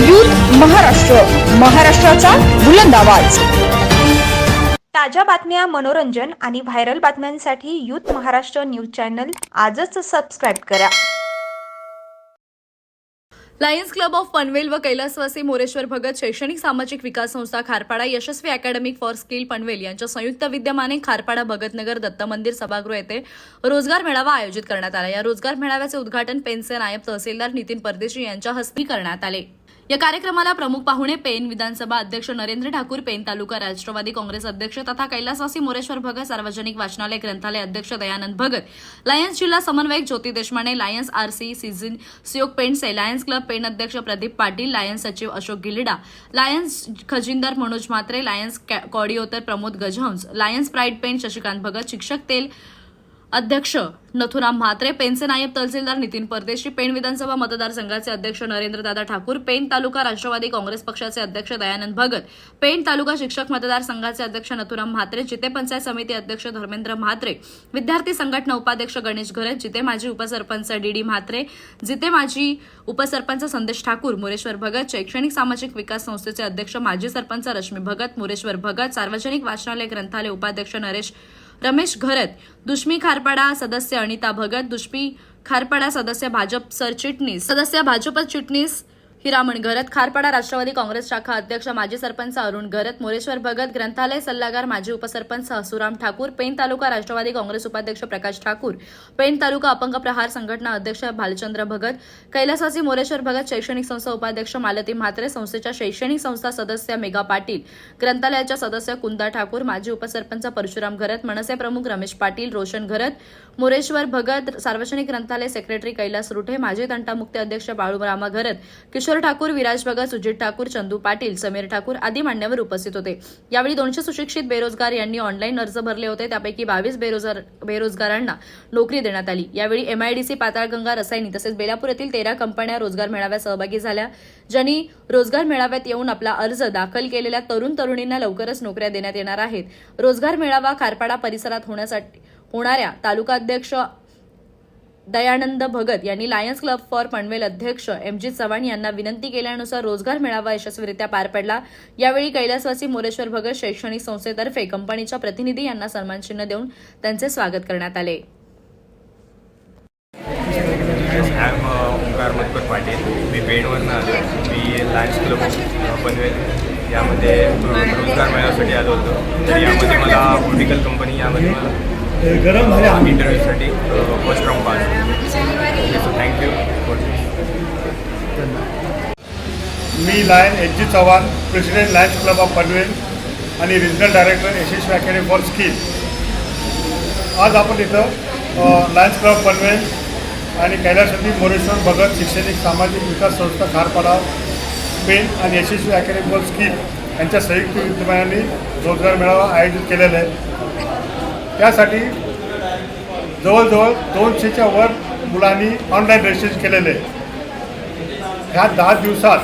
Youth Maharashtra महाराष्ट्राचा बुलंद आवाज. ताज्या बातम्या मनोरंजन आणि व्हायरल बातम्यांसाठी यूथ महाराष्ट्र न्यूज चॅनल आजच सबस्क्राईब करा. लायन्स क्लब ऑफ पनवेल व कैलासवासी मोरेश्वर भगत शैक्षणिक सामाजिक विकास संस्था Kharpada Yashasvi academic for skill Panvel यांच्या संयुक्त विद्यमाने खारपाडा भगतनगर दत्त मंदिर सभागृह येथे रोजगार मेळावा आयोजित करण्यात आला. या रोजगार मेळाव्याचे उद्घाटन पेनचे नायब तहसीलदार नितीन परदेशी यांच्या हस्ते करण्यात आले. या कार्यक्रमाला प्रमुख पाहुणे पेन विधानसभा अध्यक्ष नरेंद्र ठाकूर पेन तालुका राष्ट्रवादी काँग्रेस अध्यक्ष तथा कैलासवासी मोरेश्वर भगत सार्वजनिक वाचनालय ग्रंथालय अध्यक्ष दयानंद भगत लायन्स जिल्हा समन्वयक Jyoti Deshmane Lions RC season सियोग पेंटसे लायन्स क्लब पेन अध्यक्ष प्रदीप पाटील लायन्स सचिव अशोक गिलिडा लायन्स खजिनदार मनोज म्हात्रे लायन्स कॅ- प्रमोद गजहंस लायन्स प्राईड पेन शशिकांत भगत शिक्षक तेल अध्यक्ष नथुराम म्हात्रे पेनचे नायब तहसीलदार नितीन परदेशी पेण विधानसभा मतदारसंघाचे अध्यक्ष नरेंद्रदादा ठाकूर पेण तालुका राष्ट्रवादी काँग्रेस पक्षाचे अध्यक्ष दयानंद भगत पेण तालुका शिक्षक मतदारसंघाचे अध्यक्ष नथुराम म्हात्रे जिते पंचायत समिती अध्यक्ष धर्मेंद्र म्हात्रे विद्यार्थी संघटना उपाध्यक्ष गणेश घरत जिते माजी उपसरपंच डीडी म्हात्रे जिते माजी उपसरपंच संदेश ठाकूर मुरेश्वर भगत शैक्षणिक सामाजिक विकास संस्थेचे अध्यक्ष माजी सरपंच रश्मी भगत मुरेश्वर भगत सार्वजनिक वाचनालय ग्रंथालय उपाध्यक्ष नरेश रमेश घरत दुष्मी खारपाडा सदस्य अनिता भगत दुष्मी खारपाडा सदस्य भाजप सरचिटणीस. सदस्य भाजप चिटणीस हिरामण घरत खारपाडा राष्ट्रवादी काँग्रेस शाखा अध्यक्ष माजी सरपंच अरुण घरत मोरेश्वर भगत ग्रंथालय सल्लागार माजी उपसरपंच हसुराम ठाकूर पेन तालुका राष्ट्रवादी काँग्रेस उपाध्यक्ष प्रकाश ठाकूर पेन तालुका अपंग प्रहार संघटना अध्यक्ष भालचंद्र भगत कैलासवासी मोरेश्वर भगत शैक्षणिक संस्था उपाध्यक्ष मालती म्हात्रे संस्थेच्या शैक्षणिक संस्था सदस्य मेघा पाटील ग्रंथालयाच्या सदस्य कुंदा ठाकूर माजी उपसरपंच परशुराम घरत मनसे प्रमुख रमेश पाटील रोशन घरत मोरेश्वर भगत सार्वजनिक ग्रंथालय सेक्रेटरी कैलास रुठे माजी तंटामुक्ती अध्यक्ष बाळूरामा घरत किशोर ठाकूर विराज भगत सुजित ठाकूर चंदू पाटील समीर ठाकूर आदी मान्यवर उपस्थित होते. यावेळी दोनशे सुशिक्षित बेरोजगार यांनी ऑनलाईन अर्ज भरले होते. त्यापैकी बावीस बेरोजगार बेरोजगारांना नोकरी देण्यात आली. यावेळी एमआयडीसी पाताळगंगा रसायनी तसेच बेलापूर येथील तेरा कंपन्या रोजगार मेळाव्यात सहभागी झाल्या ज्यांनी रोजगार मेळाव्यात येऊन आपला अर्ज दाखल केलेल्या तरुण तरुणींना लवकरच नोकऱ्या देण्यात येणार आहेत. रोजगार मेळावा खारपाडा परिसरात होण्यासाठी होणाऱ्या तालुकाध्यक्ष दयानंद भगत यांनी लायन्स क्लब फॉर पनवेल अध्यक्ष एम जी चव्हाण यांना विनंती केल्यानुसार रोजगार मेळावा यशस्वीरित्या पार पडला. यावेळी कैलासवासी मोरेश्वर भगत शैक्षणिक संस्थेतर्फे कंपनीच्या प्रतिनिधी यांना सन्मानचिन्ह देऊन त्यांचे स्वागत करण्यात आले. Uh, मी पेणवरनं आलो. मी लायन्स क्लब पनवेल यामध्ये रोजगार मिळवण्यासाठी आलो होतो. तर यामध्ये मला पोलिटिकल कंपनी यामध्ये मला गरम झाले आम्ही. इंटरव्ह्यूसाठी first round pass. Thank you me lion H G Chavan president Lions club of Panvel आणि regional director Yashasvi academy for skill आज आपण इथं लायन्स क्लब पनवेल आणि कैलासवासी मोरेश्वर भगत शैक्षणिक सामाजिक विकास संस्था खारपाडा पेन आणि यशस्वी अकॅडमी फॉर स्किल यांच्या संयुक्त विद्यमानाने रोजगार मेळावा आयोजित केलेला आहे. त्यासाठी जवळजवळ दोनशेच्या वर मुलांनी ऑनलाईन रजिस्ट्रेशन केलेलं आहे. ह्या दहा दिवसात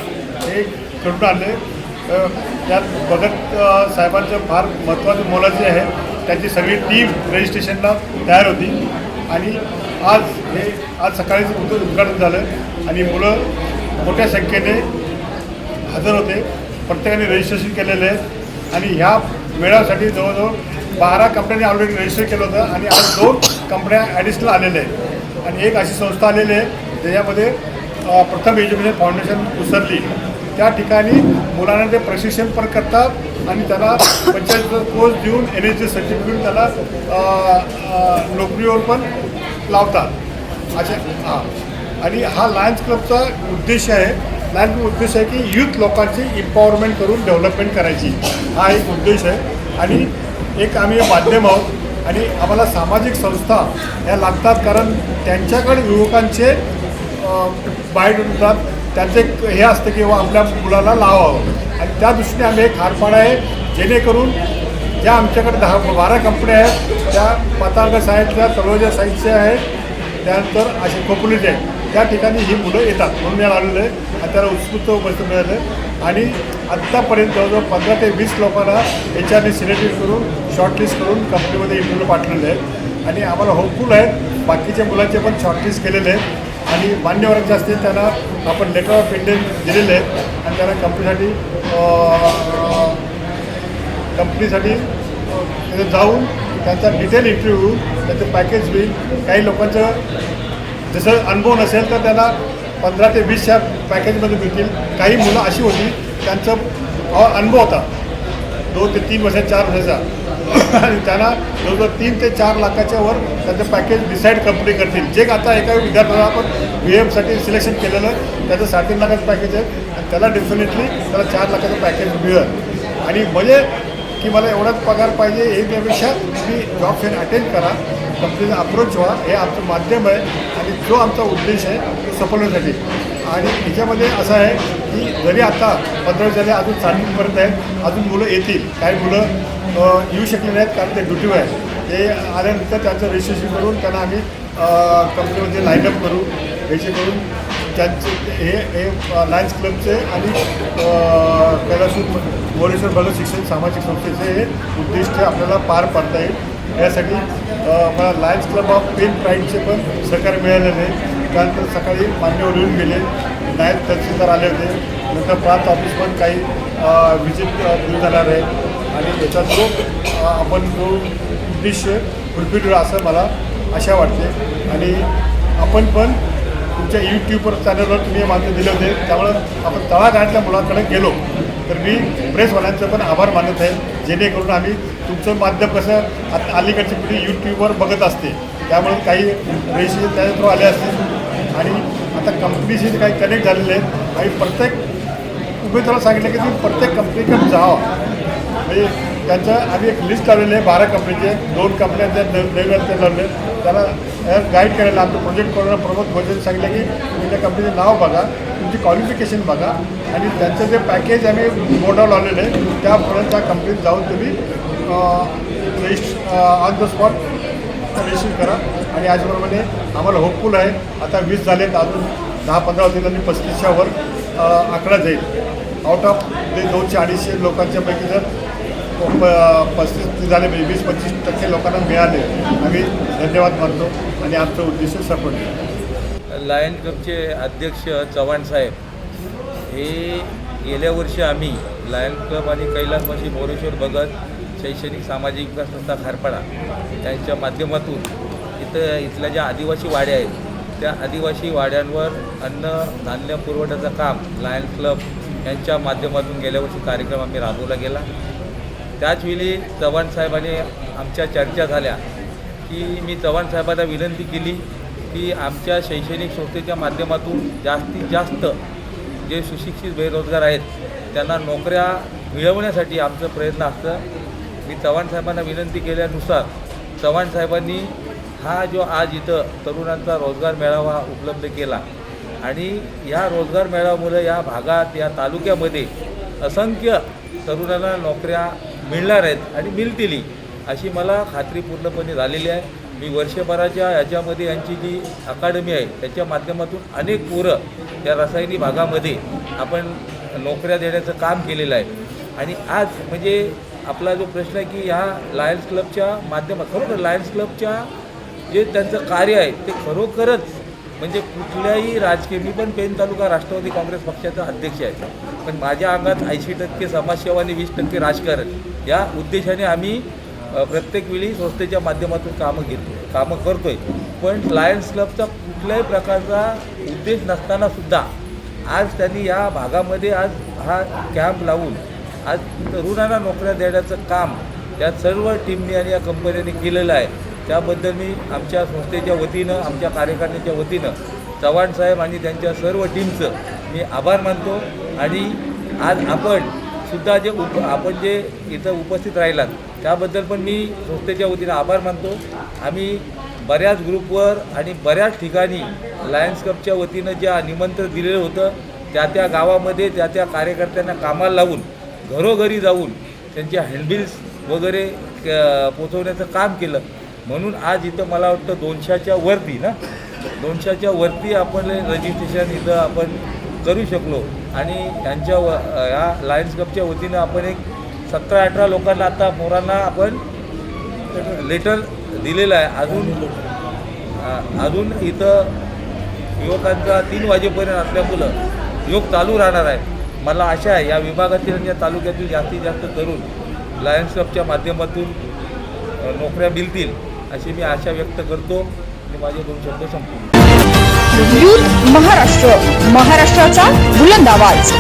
हे घडून आले त्यात भगत साहेबांचं फार महत्त्वाचं मोलाचे आहे. त्यांची सगळी टीम रजिस्ट्रेशनला तयार होती. आणि आज हे आज सकाळीच उद उद्घाटन झालं. आणि मुलं मोठ्या संख्येने हजर होते. प्रत्येकाने रजिस्ट्रेशन केलेलं आहे. आणि ह्या मेळाव्यासाठी जवळजवळ बारा कंपन्यांनी ऑलरेडी रजिस्टर केलं होतं आणि आज दोन कंपन्या ॲडिशनल आलेल्या आहेत. आणि एक अशी संस्था आलेली आहे ज्याच्यामध्ये प्रथम एज्युकेशन फाउंडेशन उसरली. त्या ठिकाणी मुलांना ते प्रशिक्षण पण करतात आणि त्याला पंचायत कोर्स देऊन एन एच सर्टिफिकेट त्याला नोकरीवर पण लावतात. असे हां. आणि हा लायन्स क्लबचा उद्देश आहे लायन्स क्लब उद्देश आहे की युथ लोकांची इम्पॉवरमेंट करून डेव्हलपमेंट करायची. हा एक उद्देश आहे. आणि एक आम्ही माध्यम आहोत आणि आम्हाला सामाजिक संस्था ह्या लागतात कारण त्यांच्याकडे युवकांचे बाईट होतात त्यांचे हे असतं की बुवा आपल्या मुलाला लावावं. आणि त्या दृष्टीने आम्ही एक हारपाडा आहे जेणेकरून ज्या आमच्याकडे दहा बारा कंपन्या आहेत त्या पाताळगड साईडच्या तळोजा साईडच्या आहेत त्यानंतर असे खोपोलीचे आहेत. त्या ठिकाणी ही मुलं येतात म्हणून मी आलेलं आहे. आणि त्याला उत्स्फूर्त उपस्थित मिळालं आहे. आणि आत्तापर्यंत जवळजवळ पंधरा ते वीस लोकांना एच आरने सिलेक्टेड करून शॉर्टलिस्ट करून कंपनीमध्ये इंटरव्ह्यू पाठवलेले आहेत. आणि आम्हाला होपफुल आहेत. बाकीच्या मुलांचे पण शॉर्टलिस्ट केलेले आहेत. आणि मान्यवरांचे असतील त्यांना आपण लेटर ऑफ इंडियन दिलेले आहेत. आणि त्यांना कंपनीसाठी कंपनीसाठी जाऊन त्यांचा डिटेल इंटरव्ह्यू त्याचं पॅकेज बी काही लोकांचं जसं अनुभव नसेल तर त्यांना पंधरा ते वीसच्या पॅकेजमध्ये मिळतील. काही मुलं अशी होती त्यांचं अनुभव होता. दोन ते तीन वर्षात चार वर्षाचा. आणि त्यांना जवळजवळ तीन ते चार लाखाच्या वर त्याचं पॅकेज डिसाईड कंपनी करतील. जे आता एका विद्यार्थ्याला आपण व्ही एमसाठी सिलेक्शन केलेलं त्याचं साडेतीन लाखाचं पॅकेज आहे. आणि त्याला डेफिनेटली त्याला चार लाखाचं पॅकेज मिळेल. आणि म्हणजे की मला एवढाच पगार पाहिजे हे त्यापेक्षा तुम्ही जॉब फेअर अटेंड करा. कंपनीचा अप्रोच व्हा हे आमचं माध्यम आहे. आणि जो आमचा उद्देश आहे तो आणि याच्यामध्ये असं आहे की जरी आता पंधरा झाले अजून साडेतीनपर्यंत आहेत अजून मुलं येतील काही मुलं येऊ शकले नाहीत कारण ते ड्युटीवर आहेत. ते आल्यानंतर त्यांचं रजिस्ट्रेशन करून त्यांना आम्ही कंपनीमध्ये लाईनअप करू. रजिस्टर करून त्यांचे हे हे लायन्स क्लबचे आणि कैलासूर मोरेश्वर भगत शिक्षण सामाजिक संस्थेचे हे उद्दिष्ट आपल्याला पार पाडता येईल. यासाठी मला लायन्स क्लब ऑफ पेन प्राईडचे पण सहकार्य मिळालेले आहे. त्यानंतर सकाळी मान्यवर येऊन गेले. नायब तहसीलदार आले होते. नंतर प्रांत ऑफिस पण काही व्हिजिट दिली जाणार आहे. आणि याचा जो आपण जो उद्देश्य फुलफिल असं मला आशा वाटते. आणि आपण पण तुमच्या यूट्यूबवर चॅनलवर तुम्ही मान्य दिले होते. त्यामुळं आपण तळागाळातल्या मुलांकडे गेलो. तर मी प्रेसवाल्यांचं पण आभार मानत आहे. जेणेकरून आम्ही तुमचं माध्यम कसं आता अलीकडची पिढी यूट्यूबवर बघत असते त्यामुळे काही रेषे त्या थ्रू आले असतील. आणि आता कंपनीशी काही कनेक्ट झालेले आहेत. आणि प्रत्येक उमेदवाराला सांगितलं की तुम्ही प्रत्येक कंपनीकडे जा म्हणजे त्यांचं आम्ही एक लिस्ट लावलेली आहे बारा कंपनीचे दोन कंपन्यांचे नवीन ते लावले त्याला गाईड करायला आमचं प्रोजेक्ट कोरोना प्रमोद भोजन सांगितलं की तुम्ही त्या कंपनीचं नाव बघा तुमची क्वालिफिकेशन बघा. आणि त्यांचं जे पॅकेज आम्ही बोर्डावर लावलेलं आहे त्यापर्यंत त्या कंपनीत जाऊन तुम्ही रजिस्ट ऑन द स्पॉट रजिस्ट्रेशन करा. आणि याचप्रमाणे आम्हाला होपफुल आहे. आता वीस झालेत अजून दहा पंधरा होतील आणि पस्तीसच्या वर आकडा जाईल. आउट ऑफ ते दोनशे अडीचशे लोकांच्या पैकी जर प- पस्तीस झाले म्हणजे वीस पंचवीस टक्के लोकांना मिळाले. आम्ही धन्यवाद मानतो आणि आमचं उद्देश सफल लायन क्लबचे अध्यक्ष चव्हाण साहेब हे गेल्या वर्षी आम्ही लायन क्लब आणि कैलासवासी मोरेश्वर भगत शैक्षणिक सामाजिक विकास संस्था खारपाडा यांच्या माध्यमातून इथं इथल्या ज्या आदिवासी वाड्या आहेत त्या आदिवासी वाड्यांवर अन्न धान्य पुरवठ्याचं काम लायन क्लब यांच्या माध्यमातून गेल्या वर्षी कार्यक्रम आम्ही राबवला गेला. त्याचवेळी चव्हाण साहेबांनी आमच्या चर्चा झाल्या की मी चव्हाण साहेबांना विनंती केली की आमच्या शैक्षणिक संस्थेच्या माध्यमातून जास्तीत जास्त जे सुशिक्षित बेरोजगार आहेत त्यांना नोकऱ्या मिळवण्यासाठी आमचं प्रयत्न असतं. मी चव्हाण साहेबांना विनंती केल्यानुसार चव्हाण साहेबांनी हा जो आज इथं तरुणांचा रोजगार मेळावा उपलब्ध केला. आणि या रोजगार मेळाव्यामुळे या भागात या तालुक्यामध्ये असंख्य तरुणांना नोकऱ्या मिळणार आहेत आणि मिळतीलही अशी मला खात्री पूर्णपणे झालेली आहे. मी वर्षभराच्या याच्यामध्ये यांची जी अकादमी आहे त्याच्या माध्यमातून अनेक पोरं या रसायनी भागामध्ये आपण नोकऱ्या देण्याचं काम केलेलं आहे. आणि आज म्हणजे आपला जो प्रश्न आहे की ह्या लायन्स क्लबच्या माध्यमात खरोखर लायन्स क्लबच्या जे त्यांचं कार्य आहे ते खरोखरच म्हणजे कुठल्याही राजकीय मी पण पेन तालुका राष्ट्रवादी काँग्रेस पक्षाचा अध्यक्ष आहे. पण माझ्या अंगात ऐंशी टक्के समाजसेवा आणि वीस टक्के राजकारण या उद्देशाने आम्ही प्रत्येक वेळी संस्थेच्या माध्यमातून कामं घेतो कामं करतो आहे पण लायन्स क्लबचा कुठल्याही प्रकारचा उद्देश नसताना सुद्धा आज त्यांनी या भागामध्ये आज हा कॅम्प लावून आज तरुणांना नोकऱ्या देण्याचं काम या सर्व टीमनी आणि या कंपन्यांनी केलेलं आहे. त्याबद्दल मी आमच्या संस्थेच्या वतीनं आमच्या कार्यकारिणीच्या वतीनं चव्हाण साहेब आणि त्यांच्या सर्व टीमचं मी आभार मानतो. आणि आज आपण सुद्धा जे उप आपण जे इथं उपस्थित राहिलात त्याबद्दल पण मी संस्थेच्या वतीनं आभार मानतो. आम्ही बऱ्याच ग्रुपवर आणि बऱ्याच ठिकाणी लायन्स कपच्या वतीनं ज्या निमंत्रण दिलेलं होतं त्या त्या गावामध्ये त्या त्या कार्यकर्त्यांना कामाला लावून घरोघरी जाऊन त्यांच्या हँडबिल्स वगैरे क- पोचवण्याचं काम केलं. म्हणून आज इथं मला वाटतं दोनशेच्या वरती ना? दोनशेच्या वरती आपण रजिस्ट्रेशन इथं आपण करू शकलो. आणि त्यांच्या व या लायन्स क्लबच्या वतीनं आपण एक सतरा अठरा लोकांना आता मोरांना आपण लेटर दिलेलं आहे. अजून अजून इथं युवकांचा तीन वाजेपर्यंत असल्यामुळं योग चालू राहणार आहे. मला आशा आहे या विभागातील आणि या तालुक्यातील जास्तीत जास्त तरुण लायन्स क्लबच्या माध्यमातून नोकऱ्या मिळतील अशी मी आशा व्यक्त करतो आणि माझे दोन शब्द संपतो महाराष्ट्र महाराष्ट्राचा बुलंद आवाज.